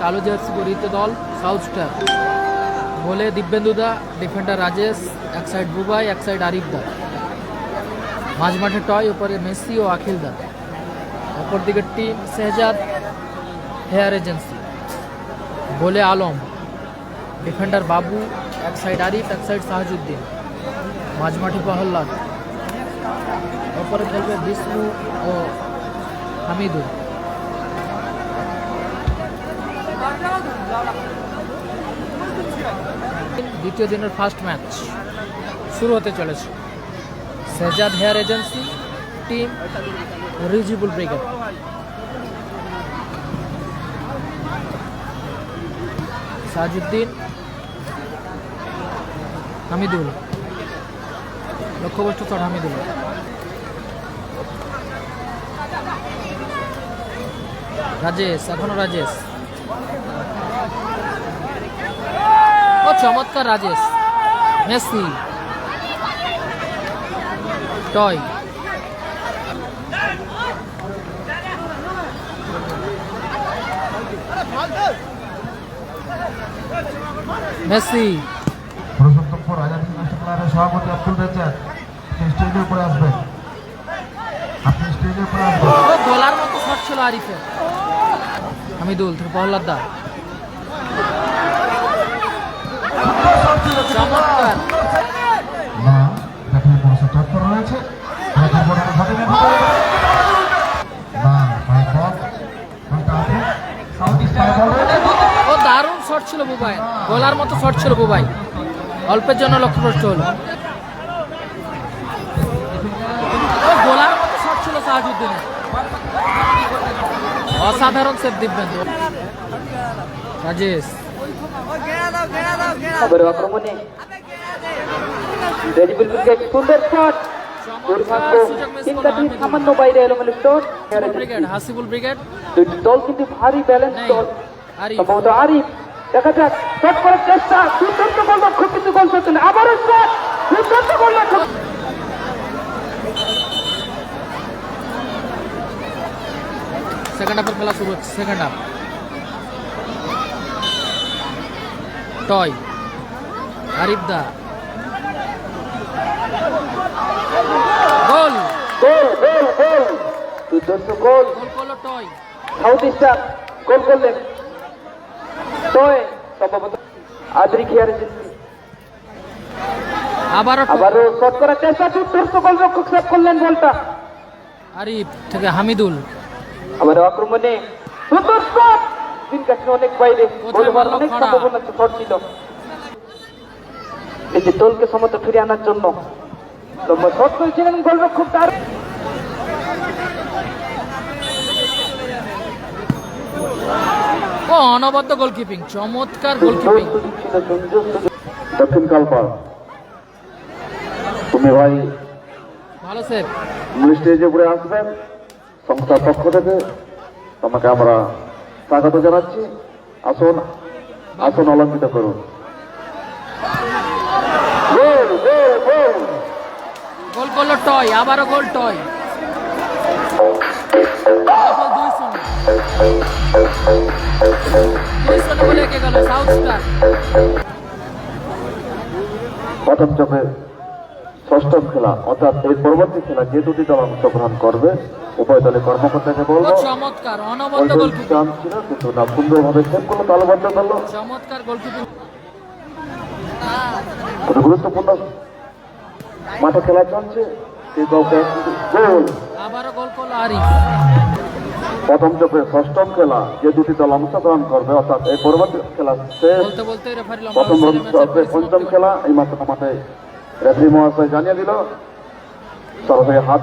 কালো জার্সি পরিহিত দল, সাউথ স্টার। বলে দিব্যেন্দুদা ডিফেন্ডার রাজেশ, এক সাইড বুবাই, এক সাইড আরিফ দা। মাঝ মাঠে টয়, ওপরে মেসি ও আখিল দা। অপর দিকের টিম শেহজাদ, হেয়ার এজেন্সি। বলে আলম, ডিফেন্ডার বাবু, এক সাইড আরিফ, এক সাইড সাহাজুদ্দিন। মাঝ মাঠে প্রহল্লাদ ওপরে খেলবে বিষ্ণু ও হামিদুল। দ্বিতীয় দিনের ফার্স্ট ম্যাচ শুরু হতে চলেছে। Sejad hair agency team Rijibul brigade Sajuddin Hamidul লক্ষ্যবস্তু চট হামিদুল রাজেশ, এখনও রাজেশ। চমৎকার রাজেশ। মেসি। টয়। মেসি। পুরুষোত্তমপুর ক্লাবের সভাপতি আব্দুল রেজাক স্টেজের উপরে আসবেন আপনি স্টেজের উপরে আসবেন গোলার মতো শট ছিল আরিফের। হামিদুল থেকে প্রহ্লাদ দা ও দারুণ শট ছিল বুবাই। গোলার মতো শট ছিল বুবাই। অল্পের জন্য লক্ষ্যভ্রষ্ট হলো। গোলার মতো শট ছিল সাহাজুদ্দিনের অসাধারণ সেভ দিব্যেন্দু। রাজেশ। খবরের আক্রমণে রেজিবুল ব্রিগেড সুন্দর শট দুর্ভাগ্য সুযোগ মিস চিন্তা করল হামিদুল। সামান্য বাইরে এলোমেলো শট ব্রিগেড হাসিবুল ব্রিগেড। দল কিন্তু ভারী ব্যালেন্স দল। আরিফ সম্ভবত আরিফ দেখা যাক শট করার চেষ্টা দুর্দান্ত গোল লক্ষ্য কিন্তু গোল করতে না আবারও শট দুর্দান্ত গোল লক্ষ্য সেকেন্ড হাফের খেলা শুরু হচ্ছে সেকেন্ড হাফ টয়। আরিফ দা। গোল। Goal goal goal. দুর্দান্ত গোল। গোল করল টয়। সাউথ স্টার গোল করলেন। তয় সম্ভবত আদ্রিক হিয়ার এজেন্সি আবারও টয়। আবারও শট করার চেষ্টা দুর্দান্ত গোল রক্ষক সেভ করলেন বলটা। আরিফ থেকে হামিদুল। আমার আক্রমণে। সুন্দর শট! তিন কাছে অনেক বাইরে কোথায় গোল হওয়ার অনেক? সম্ভাবনা শট ছিল। এই যে দলকে সমত ফিরে আনার জন্য লম্বা শট করেছিলেন গোলরক্ষক তার ও অনবদ্য গোলকিপিং চমৎকার গোলকিপিং দক্ষিণ কালপাড় তুমি ভাই ভালো সেভ স্টেজে উপরে আসবেন সংস্থার পক্ষ থেকে তোমাকে আমরা স্বাগত জানাচ্ছি। আসুন আসুন অলঙ্কিত করুন। গোল করল টয় আবারও গোল টয়। প্রথম চোখে ষষ্ঠম খেলা অর্থাৎ এই পরবর্তী খেলা যে দুটি দল অংশগ্রহণ করবে উভয় দলের কর্মকর্তাকে বলব। চমৎকার অনবদ্য গোলকিপিং ছিল কিন্তু না সুন্দরভাবে সেভ করল তালবদ্ধ করল। চমৎকার গোলকিপিং গুরুত্বপূর্ণ মাঠে খেলা চলছে গোল। আবারও গোল করল আরিফ। প্রথম চোখে ষষ্ঠম খেলা যে দুটি দল অংশগ্রহণ করবে অর্থাৎ এই পরবর্তী খেলা প্রথম চক্রে পঞ্চম খেলা এই মাত্র মাঠে রেফারি মহাশয় জানিয়ে দিল সরাসরি হাত